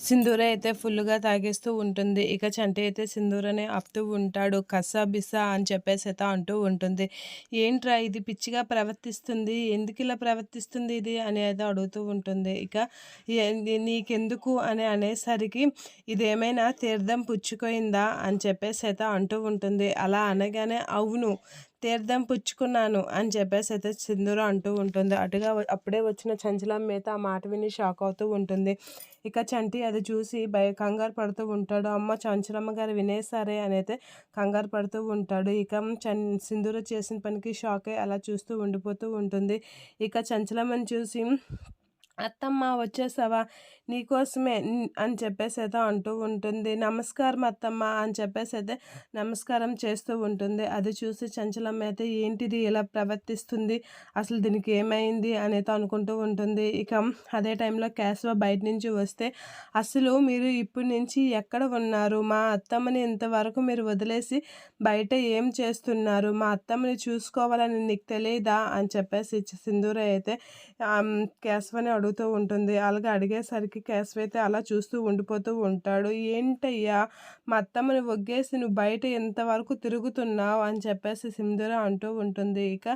సింధూర అయితే ఫుల్గా తాగేస్తూ ఉంటుంది. ఇక చంటి అయితే సింధూరనే ఆపుతూ ఉంటాడు. కసా బిసా అని చెప్పేసి అయితే అంటూ ఉంటుంది. ఏంట్రా ఇది పిచ్చిగా ప్రవర్తిస్తుంది? ఎందుకు ఇలా ప్రవర్తిస్తుంది ఇది? అని అయితే అడుగుతూ ఉంటుంది. ఇక నీకెందుకు? అని అనేసరికి ఇదేమైనా తీర్థం పుచ్చుకోయిందా? అని చెప్పేసి అయితే అంటూ ఉంటుంది. అలా అనగానే అవును తీర్థం పుచ్చుకున్నాను అని చెప్పేసి అయితే సింధూర అంటూ ఉంటుంది. అటుగా అప్పుడే వచ్చిన చంచలం మీద ఆ మాట విని షాక్ అవుతూ ఉంటుంది. ఇక చంటి అది చూసి భయ కంగారు పడుతూ ఉంటాడు. అమ్మ చంచలమ్మ గారు వినేసారే అని అయితే కంగారు పడుతూ ఉంటాడు. ఇక చన్ సింధూర చేసిన పనికి షాక్ అయి అలా చూస్తూ ఉండిపోతూ ఉంటుంది. ఇక చంచలమ్మని చూసి అత్తమ్మ వచ్చేసావా? నీకోసమే అని చెప్పేసి అయితే అంటూ ఉంటుంది. నమస్కారం అత్తమ్మ అని చెప్పేసి అయితే నమస్కారం చేస్తూ ఉంటుంది. అది చూసి చంచలమ్మ అయితే ఏంటిది ఇలా ప్రవర్తిస్తుంది? అసలు దీనికి ఏమైంది అనేది అనుకుంటూ ఉంటుంది. ఇక అదే టైంలో కేశవ బయట నుంచి వస్తే అసలు మీరు ఇప్పటి నుంచి ఎక్కడ ఉన్నారు? మా అత్తమ్మని ఇంతవరకు మీరు వదిలేసి బయట ఏం చేస్తున్నారు? మా అత్తమ్మని చూసుకోవాలని నీకు తెలియదా అని చెప్పేసి సింధూర అయితే కేశవని అడుగు అడుగుతూ ఉంటుంది. అలాగే అడిగేసరికి కేశవ అయితే అలా చూస్తూ ఉండిపోతూ ఉంటాడు. ఏంటయ్యా మా అత్తమ్మని ఒగ్గేసి నువ్వు బయట ఎంతవరకు తిరుగుతున్నావు? అని చెప్పేసి సింధూర అంటూ ఉంటుంది. ఇక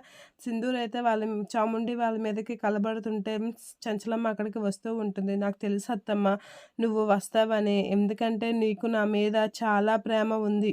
సింధూర అయితే వాళ్ళ చాముండి వాళ్ళ మీదకి కలబడుతుంటే చంచలమ్మ అక్కడికి వస్తూ ఉంటుంది. నాకు తెలుసు అత్తమ్మ నువ్వు వస్తావని. ఎందుకంటే నీకు నా మీద చాలా ప్రేమ ఉంది.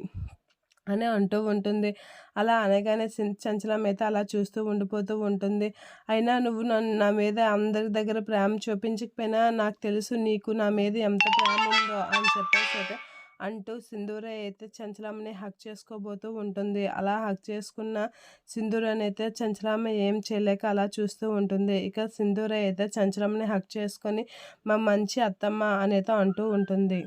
అని అంటూ ఉంటుంది. అలా అనగానే చంచలం అయితే అలా చూస్తూ ఉండిపోతూ ఉంటుంది. అయినా నువ్వు నన్ను నా మీద అందరి దగ్గర ప్రేమ చూపించకపోయినా నాకు తెలుసు నీకు నా మీద ఎంత ప్రేమ ఉందో అని చెప్పేసి అయితే అంటూ సింధూర అయితే చంచలమ్మని హక్ చేసుకోబోతూ ఉంటుంది. అలా హక్ చేసుకున్న సింధూరని అయితే చంచలమ్మ ఏం చేయలేక అలా చూస్తూ ఉంటుంది. ఇక సింధూర అయితే చంచలమ్మని హక్ చేసుకొని మా మంచి అత్తమ్మ అనేది అంటూ ఉంటుంది.